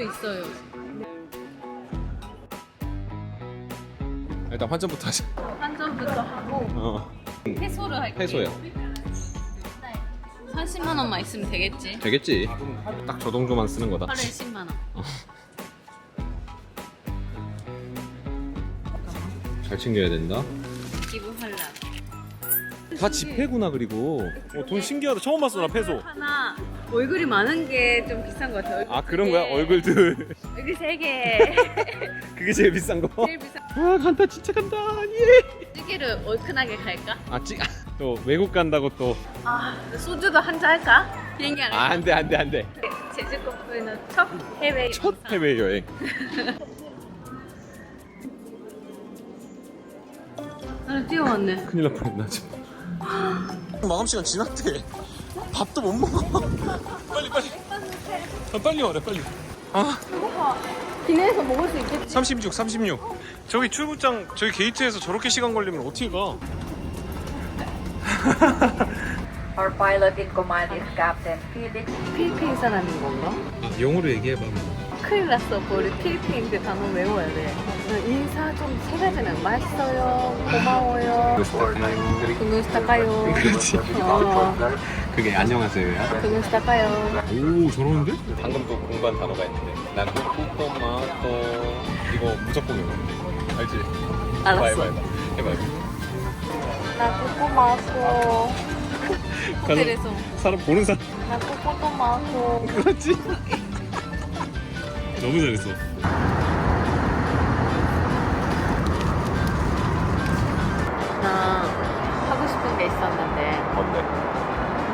수도 있어요. 일단 환전부터 하자. 환전부터 하고 어. 해소를 할게요. 해소요. 30만 원만 있으면 되겠지. 되겠지. 딱 저 정도만 쓰는 거다. 하루에 10만 원. 잘 챙겨야 된다. 기부 환란. 다 지폐구나 그리고. 어, 돈 신기하다. 처음 봤어 나 페소. 하나 얼굴이 많은 게 좀 비싼 것 같아. 얼굴 아두 그런 거야? 개. 얼굴들. 얼굴 세 개. 그게 제일 비싼 거. 제일 비싼. 와 간다 진짜 간다. 예. 찌개를 얼큰하게 갈까? 아 찌. 또 외국 간다고 또. 아 소주도 한 잔 할까? 비행기 안 아? 안돼 안돼 안돼. 제주도에는 첫 해외 첫 영상. 해외 여행. 나는 뛰어왔네. 큰일 날 뻔했나 지금. 마감 시간 지났대. 밥도 못 먹어. 빨리 빨리. 아, 빨리 와래 빨리. 아 기내에서 먹을 수 있겠지? 36 36. 저기 출구장 저기 게이트에서 저렇게 시간 걸리면 어떻게 가? Our pilot in command is Captain Felix 필리핀 사람인 건가? 아, 영어로 얘기해봐. 큰일 났어. 그 우리 필리핀 그 단어 외워야 돼. 인사 좀 세 가지는 맛있어요, 고마워요, 그누스타까요. 그렇지. 어, 그게 안녕하세요야. 그누스타까요. 오 저러는데? 방금 또 공부한 단어가 있는데 난 토마토 이거 무조건 외워 알지? 알았어. 해봐 해봐 해봐 해봐 나 꼬꼬 마고 호텔에서 사람 보는 사람 나 꼬꼬마고 그렇지 너무 잘했어 나 하고 싶은 게 있었는데 뭔데?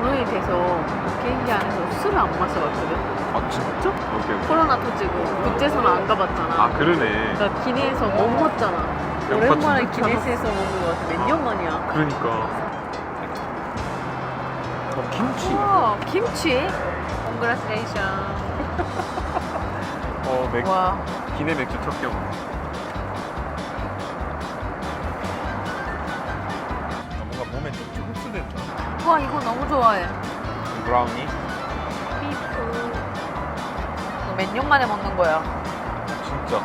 무능이 돼서 비행기 안에서 술을 안 마셔봤거든. 아 진짜? 오케이 오케이 코로나 터지고 국제선 안 가봤잖아. 아 그러네 나 기내에서 못 먹었잖아. 양파 오랜만에 기내에서 먹는 거 같아. 몇 년 만이야. 그러니까 어, 김치 우와, 김치? Congratulations. 어 맥, 와, 기내 맥주 첫 경우 와 이거 너무 좋아해. 브라우니 비프. 몇 년 만에 먹는 거야? 진짜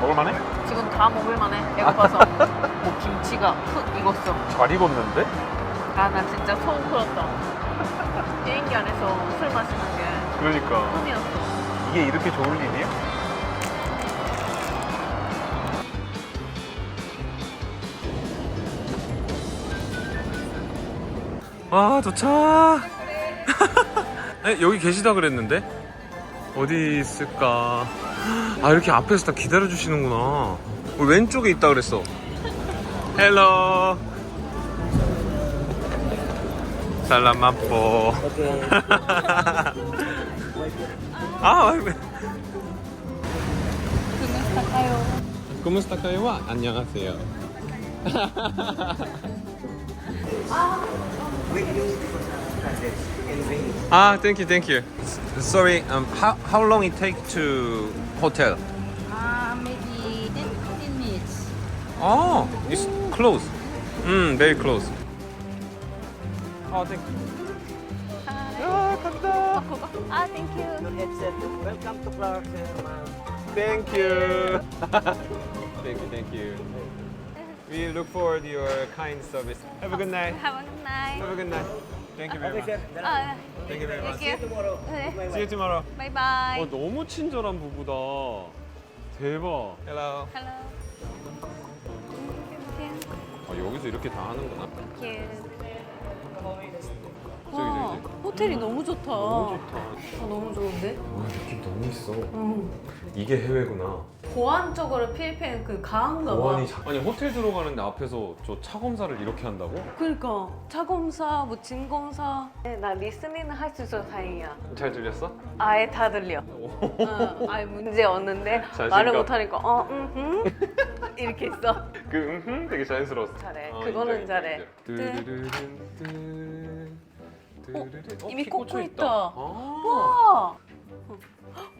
먹을만해? 지금 다 먹을 만해. 배고파서. 뭐 김치가 훅 익었어. 잘 익었는데? 아 나 진짜 소름 풀었다. 비행기 안에서 술 마시는 게 그러니까 꿈이었어. 이게 이렇게 좋을 일이야? 아 도착 에, 여기 계시다 그랬는데? 어디 있을까? 아 이렇게 앞에서 다 기다려 주시는구나. 우리 왼쪽에 있다 그랬어. 헬로. 살라마포 아 아이고. 그누스타까요. 고무스타카이와 안녕하세요. ah, thank you, thank you. Sorry, um, how how long it take to hotel? 아, maybe 10, 15 minutes. Oh, it's close. Mm, very close. Oh, thank you. 아, 간다. 아, thank you. Welcome to Clark. Thank you. thank you, thank you. We look forward to your kind service. Have a good night. Have a good night. Have a good night. Thank you very much. 아, Thank you very much. you. 네. See you tomorrow. Bye bye. 어, 너무 친절한 부부다. 대박. Hello. Hello. 아, 여기서 이렇게 다 하는구나. 저기, 와, 저기. 호텔이 너무 좋다. 너무 좋다. 아, 너무 좋은데? 와, 느낌 너무 있어. 응. 이게 해외구나. 보안적으로 필리핀 그 강한가 봐. 보안이 자... 아니 호텔 들어가는데 앞에서 저 차 검사를 이렇게 한다고? 그러니까 차 검사, 뭐 진 검사. 네, 나 리스닝은 할 수 있어서 다행이야. 잘 들렸어? 아예 다 들려. 어, 아예 문제 없는데 자신감. 말을 못하니까 어, 음, 음. 이렇게 있어. 그 음흠 되게 자연스러웠어. 잘해. 어, 그거는 인정, 잘해. 인정. 뚜루루룬, 뚜- 어, 이미 어, 꽂혀 있다. 아. 와!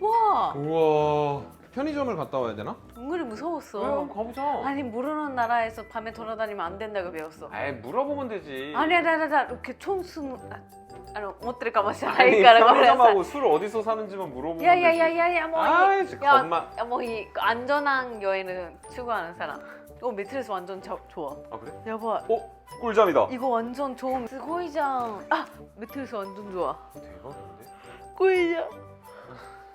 와! 우와. 편의점을 갔다 와야 되나? 은근히 무서웠어. 한번 가보자. 아니 모르는 나라에서 밤에 돌아다니면 안 된다고 배웠어. 아 물어보면 되지. 아니야, 나나나 이렇게 총수 아, 아니 못 들을까 봐 아니, 잘하니까 그래서. 편의점하고 술 어디서 사는지만 물어보면 되지. 야야야야야 뭐 이- 아, 야, 야, 뭐, 아, 뭐 그 안전한 여행을 추구하는 사람. 어 매트리스 완전 자, 좋아. 아 그래? 여보 어? 꿀잠이다. 이거 완전 좋은 스고이장. 아 매트리스 완전 좋아. 대박인데? 꿀이야.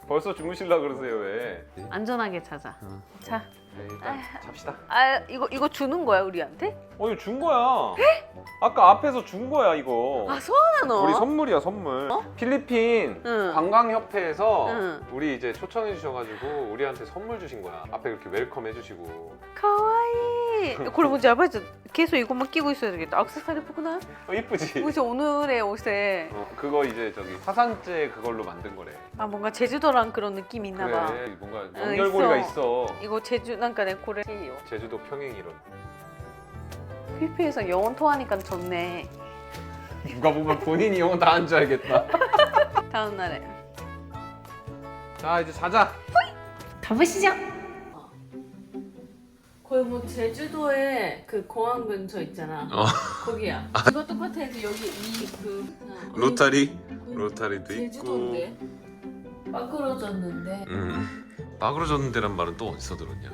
벌써 주무실라 그러세요 왜? 네. 안전하게 자자. 어. 자, 네, 일단 아. 잡시다. 아 이거 이거 주는 거야 우리한테? 어 이거 준 거야. 아까 앞에서 준 거야 이거. 아 소원하노? 우리 선물이야 선물. 필리핀 응. 관광협회에서 응. 우리 이제 초청해 주셔가지고 우리한테 선물 주신 거야. 앞에 이렇게 웰컴 해주시고. かわいいこれもうじゃあやばいじゃんケース이것만 끼고 있어야 되겠다 액세서리 포구나 어 이쁘지? 옷이 오늘의 옷에 어, 그거 이제 저기 화산재 그걸로 만든 거래. 아 뭔가 제주도랑 그런 느낌이 있나 봐 그래 뭔가 어, 연결고리가 있어. 있어. 이거 제주 난까 내 고래 요 제주도 평행 이론. 필리핀에서 영어 통하니까 좋네. 누가 보면 본인이 영어 다한 줄 알겠다. 다음 날에. 자 이제 자자. 가보시죠. 거의 뭐 제주도에 그 공항 근처 있잖아. 어. 거기야. 이거 똑같아. 해서 여기 이그 로타리? 로타리도 제주도인데. 빠꾸러졌는데. 음. 빠그러졌는데란 말은 또 어디서 들었냐?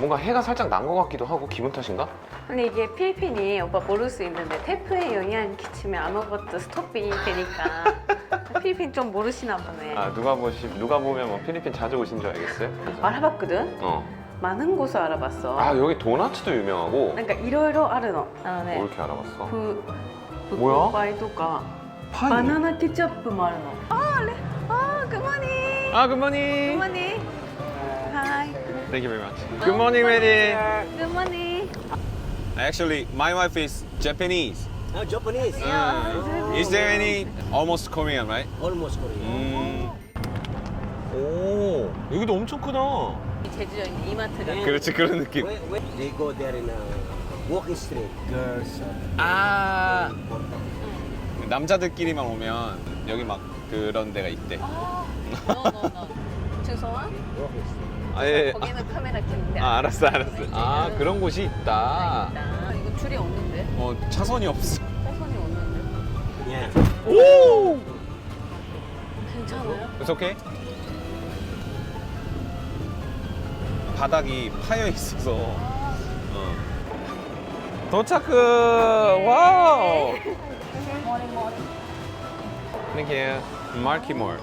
뭔가 해가 살짝 난 것 같기도 하고 기분 탓인가? 근데 이게 필리핀이 오빠 모를 수 있는데 태풍에 영향 끼치면 아무것도 스톱이 되니까 필리핀 좀 모르시나 보네 아 누가 보시 누가 보면 뭐 필리핀 자주 오신 줄 알겠어요? 그래서. 알아봤거든? 어. 많은 곳을 알아봤어 아 여기 도나츠도 유명하고. 그러니까 이러이러 아르노 뭐 이렇게 알아봤어? 그, 그 뭐야? 바이도가 바나나 케첩 그 말노 아 그만해 아 굿모닝 아, 그만이. Thank you very much. Good morning, Manny. Good morning. Actually, my wife is Japanese. Oh, Japanese. Uh, is there any almost Korean, right? Almost Korean. 음. 오, 여기도 엄청 크다. 제주에 있는 이마트가. 그렇지, 그런 느낌. Where, where they go there in a walking street. Girls. 아. 남자들끼리만 오면 여기 막 그런 데가 있대. 아, no, no, no. 죄송한? Walking street. 아 예. 거기는 카메라 켰는데 아 알았어 알았어. 아 그런 곳이 있다. 있다. 이거 줄이 없는데 어 차선이 없어. 차선이 없는데 Yeah. 오. 괜찮아요? It's okay. 바닥이 파여 있어서. 어. 도착. 와우. Thank you. 마키몰.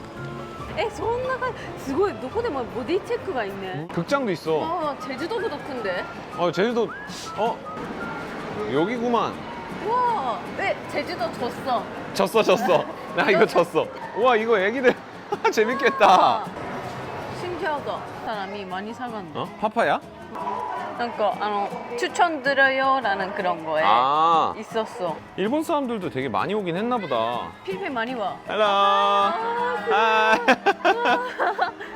えそんな感じすごいどこでもボディチェックがいいね 극장도 있어. 아 제주도보다 큰데 어 제주도. 어 여기구만. 우와 왜 제주도 졌어 졌어 졌어. 나 이거 졌어. 우와 이거 애기들 재밌겠다. 신기하다 사람이 많이 사간다 어? 파파야? 그러니까 아, 추천드려요라는 그런 거에 아. 있었어. 일본 사람들도 되게 많이 오긴 했나 보다. 필리핀 많이 와. 헬로. 아, 아.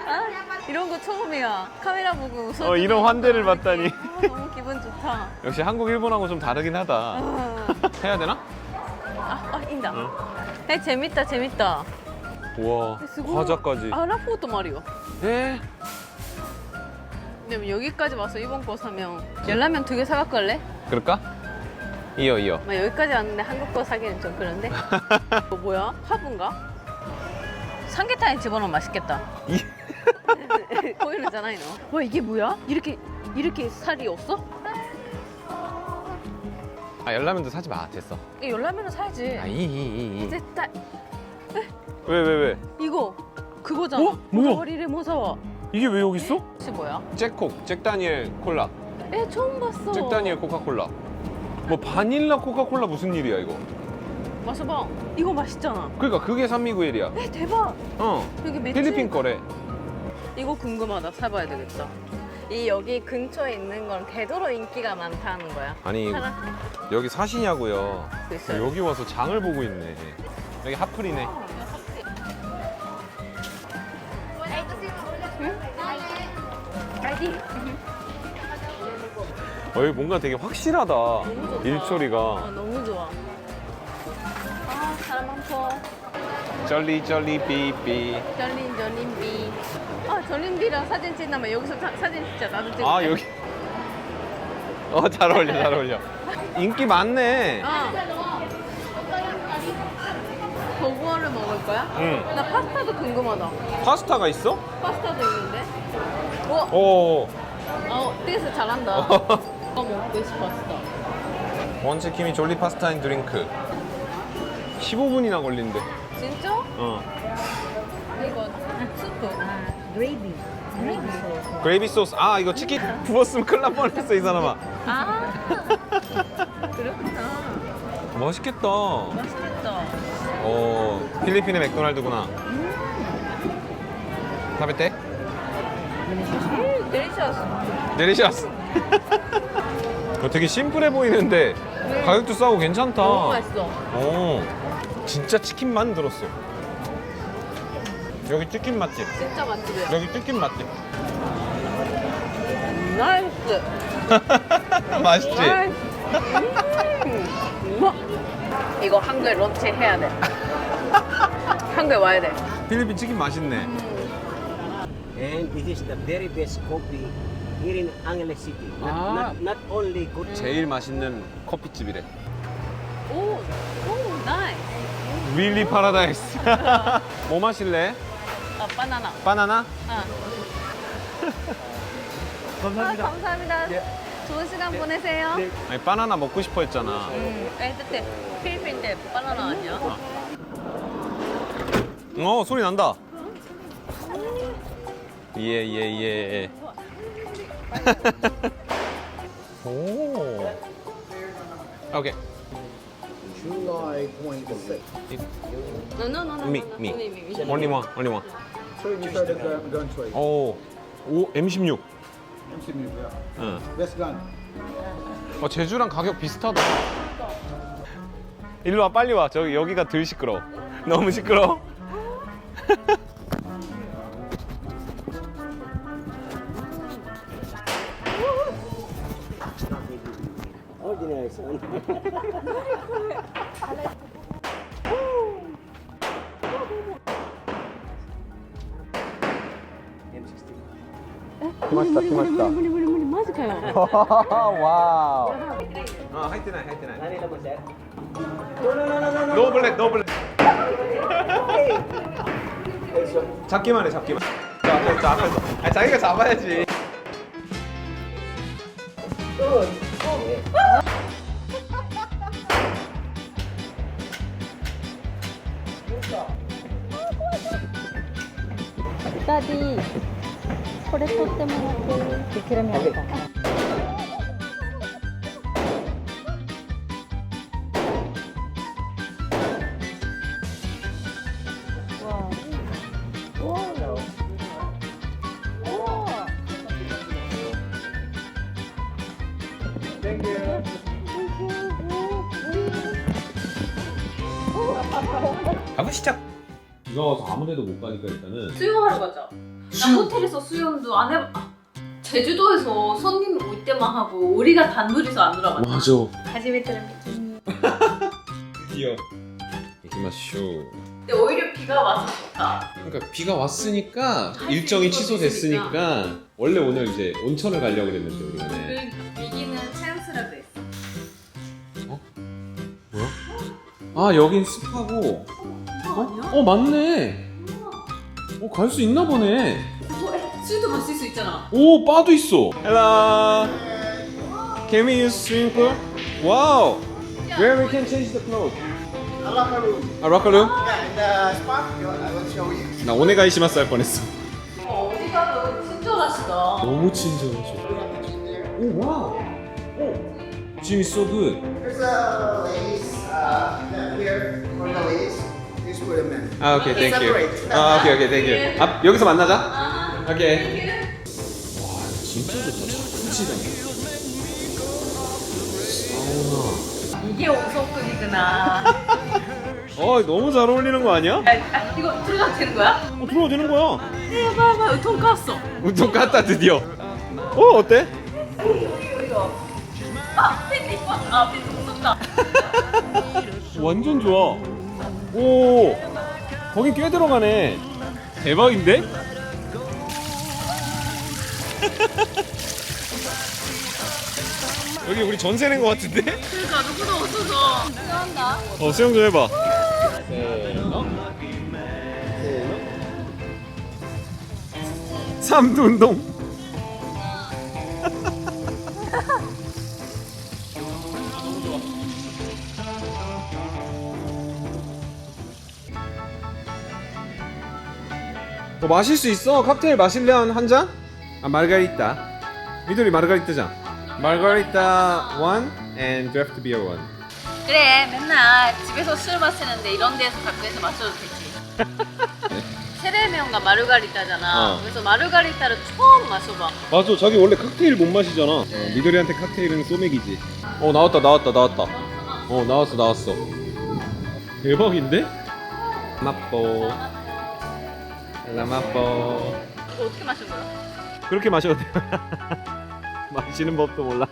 아 이런 거 처음이야. 카메라 보고 웃어. 어, 이런 환대를 받다니. 어, 너무 기분 좋다. 역시 한국 일본하고 좀 다르긴 하다. 어. 해야 되나? 아, 아 인다. 응. 에, 재밌다, 재밌다. 우와. 과자까지. 아라포도 말이요. 에? 예. 근데 여기까지 와서 이번 거 사면 열라면 두개 갈래? 그럴까? 이어 이어. 막 여기까지 왔는데 한국 거 사기는 좀 그런데 뭐 뭐야? 화분가? 삼계탕에 집어넣으면 맛있겠다 이- 보이는잖아 이거 와 이게 뭐야? 이렇게 이렇게 살이 없어? 아 열라면도 사지 마 됐어. 이 열라면은 사야지 아이이이.絶対 왜왜 왜? 이거 그거잖아 어? 뭐야? 머리 레몬 사와 이게 왜 여기 있어? 혹시 뭐야? 잭콕, 잭다니엘 콜라, 에 처음 봤어 잭다니엘 코카콜라. 뭐 바닐라 코카콜라 무슨 일이야 이거? 마셔봐 이거 맛있잖아 그러니까 그게 산미구엘이야. 에 대박 어. 여기 매출 필리핀 거래. 이거 궁금하다 사봐야 되겠다 이 여기 근처에 있는 건 대도로 인기가 많다는 거야 아니 여기 사시냐고요. 여기 와서 장을 보고 있네. 여기 핫플이네. 아이디 어, 여기 뭔가 되게 확실하다. 좋다. 일처리가. 아 너무 좋아 아 사람 많고 쩔리 쩔리 삐삐. 절린 절린비. 아 절린비랑 사진 찍나면 여기서 사, 사진 찍자 나도 찍을게. 아 여기. 어 잘 어울려 잘 어울려. 인기 많네. 어. 버거를 먹을 거야? 응. 나 파스타도 궁금하다. 파스타가 있어? 파스타도 있는데. 어, 오. 어, 댄스 잘한다. 어. 어, 먹고 싶어 파스타. 원치킴이 졸리 파스타 앤 드링크. 15분이나 걸린대. 진짜? 어. 이거 스프. Gravy. Gravy sauce. 그레이비 소스. 아 이거 치킨 부었으면 큰일 날 뻔했어 이 사람아. 아, 그렇구나. 맛있겠다. 맛있겠다. 어 필리핀의 맥도날드구나. 타베테? 음, 데리셔스. 데리셔스. 되게 심플해 보이는데 네. 가격도 싸고 괜찮다. 너무 맛있어. 어, 진짜 치킨만 들었어. 여기 치킨 맛집. 진짜 맛집이야. 여기 치킨 맛집. 나이스. 맛있지? 나이스. 음. 음. 이거 한국에 런치 해야 돼. 한국에 와야 돼. 필리핀 치킨 맛있네. And this is the very best coffee here in Angeles City. Not, Ah. not, not only good. 제일 맛있는 커피집이래. 오, 오, 나이스. 윌리 파라다이스. 뭐 마실래? 아, 바나나. 바나나? 아. 감사합니다. 아, 감사합니다. 좋은 시간 보내세요. 아니 바나나 먹고 싶어 했잖아. 음, 따뜻해. 필리핀인데 바나나 아니야? 어 소리 난다. 예예 예. 오. 오케이. July 26th. No, no, no, no. Me, no, no. me. Me, me, me. Only one, only one. So you started gun, gun trade. 오, 오 M16. MC Music. 응. Best gun. 어 제주랑 가격 비슷하다. 일로 와 빨리 와. 저기 여기가 덜 시끄러. 너무 시끄러. Ordinary 아 하이트 나이 하이트 나이. Nani naman, sir? 노 블랙 노 블랙. 잡기만 해 잡기만. 자 앞에서 자, 앞에서. 아 자기가 잡아야지. Daddy, 포레토 때문에 기름이 없다. 와. 우와. 우와. 가보시죠. 비가 와서 아무 데도 못 가니까 일단은 수영하러 가자. 나 호텔에서 수영도 안 해봐. 아, 제주도에서 손님 올 때만 하고 우리가 단둘이서 안 놀아봤다. 맞아. 하지메트를 드디어 이기마쇼. 근데 오히려 비가 와서 좋다. 그러니까 비가 왔으니까 할수 일정이 있는 거 취소됐으니까 원래 오늘 이제 온천을 가려고 그랬는데 우리가 네. 그 비기는 찬스라도 있어. 아 여긴 습하고 어? 어 맞네 어 갈 수 있나 보네 어, 술도 마실 수 있잖아. 오 바도 있어 Hello Can we use swimming pool? Wow Where we can change the clothes? 아 락카룸? 나 오네가이시마스 할 뻔했어 어, 어디 가도 친절하시다. 너무 친절하셔 오 와우 오 Gym is so good There's a lace uh, here for the lace. This. 아 오케이 땡큐 separate. 아 오케이 오케이 땡큐 아 여기서 만나자 오케이 와 진짜 좋다 자쿠지다 사우나 이게 오성급이구나. 어 너무 잘 어울리는 거 아니야? 아, 이거 들어가도 되는 거야? 어 들어와도 되는 거야 봐봐, 돈 깠어. 운동 갔다 드디어 어 어때? 아, 팬 이뻐. 아, 팬 무섭다. 완전 좋아 오 거긴 꽤 들어가네. 대박인데? 여기 우리 전세 낸거 같은데? 그러니까 누구도 없어서 수영한다. 어 수영 좀 해봐. 삼둔동. 마실 수 있어? 칵테일 마실래 한, 한 잔? 아 마르가리타 미도리 마르가리타잖아 마르가리타 1 and draft beer 1 그래 맨날 집에서 술 마시는데 이런 데서 해서 마셔도 되지. 세레명과 마르가리타잖아. 어. 그래서 마르가리타를 처음 마셔봐. 맞아 자기 원래 칵테일 못 마시잖아 미도리한테 칵테일은 소맥이지 어 나왔다 나왔다 나왔다 어 나왔어 나왔어 대박인데? 라마뽀 라마뽀 이거 어떻게 마신 거야? 그렇게 마셔도 돼 마시는 법도 몰라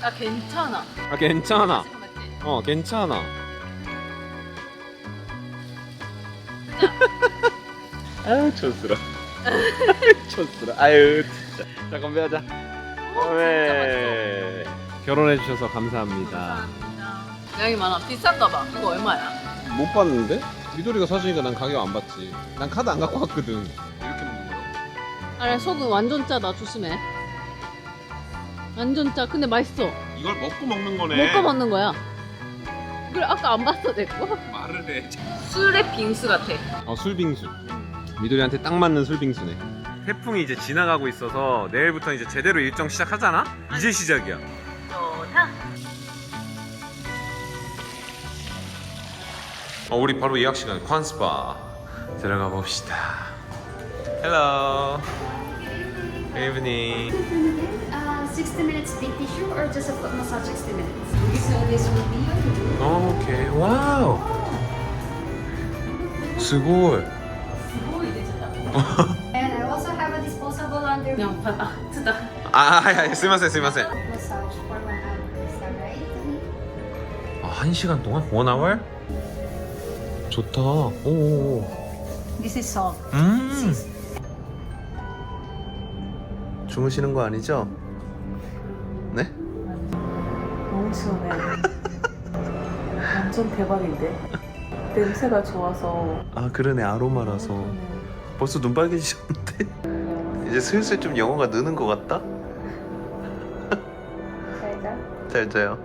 나 괜찮아. 아 괜찮아 맞지? 어 괜찮아 아유 촌스러 촌스러 아유 진짜 자 건배하자 네. 결혼해 주셔서 감사합니다 양이 많아. 비싼가 봐. 이거 얼마야? 못 봤는데? 미도리가 사주니까 난 가격 안 받지 난 카드 안 갖고 왔거든 이렇게 먹는 거야? 아래 속은 완전 짜다. 조심해. 완전 짜. 근데 맛있어. 이걸 먹고 먹는 거네 먹고 먹는 거야. 그래 아까 안 봤어 내 거? 말을 해 술의 빙수 같아. 어 술빙수 미도리한테 딱 맞는 술빙수네 태풍이 이제 지나가고 있어서 내일부터 이제 제대로 일정 시작하잖아? 이제 시작이야 어, 우리 바로 예약 시간 콘스파 들어가 봅시다 Hello Good evening Uh, 60 minutes deep tissue or just a foot massage 60 minutes? So this will be 오케이 와우 스골 And I also have a disposable under 그냥 받아. 쓰다. 아, 아, 스마세 스마세 massage for one hour. Is that right? 아, 한 시간 동안? 원 아워? 좋다 오 This is salt. 음. 주무시는 거 아니죠? 네? 너무 시원해. 완전 대박인데. 냄새가 좋아서. 아 그러네 아로마라서 벌써 눈 빨개지셨는데 이제 슬슬 좀 영어가 느는 것 같다? Try that. 잘 자요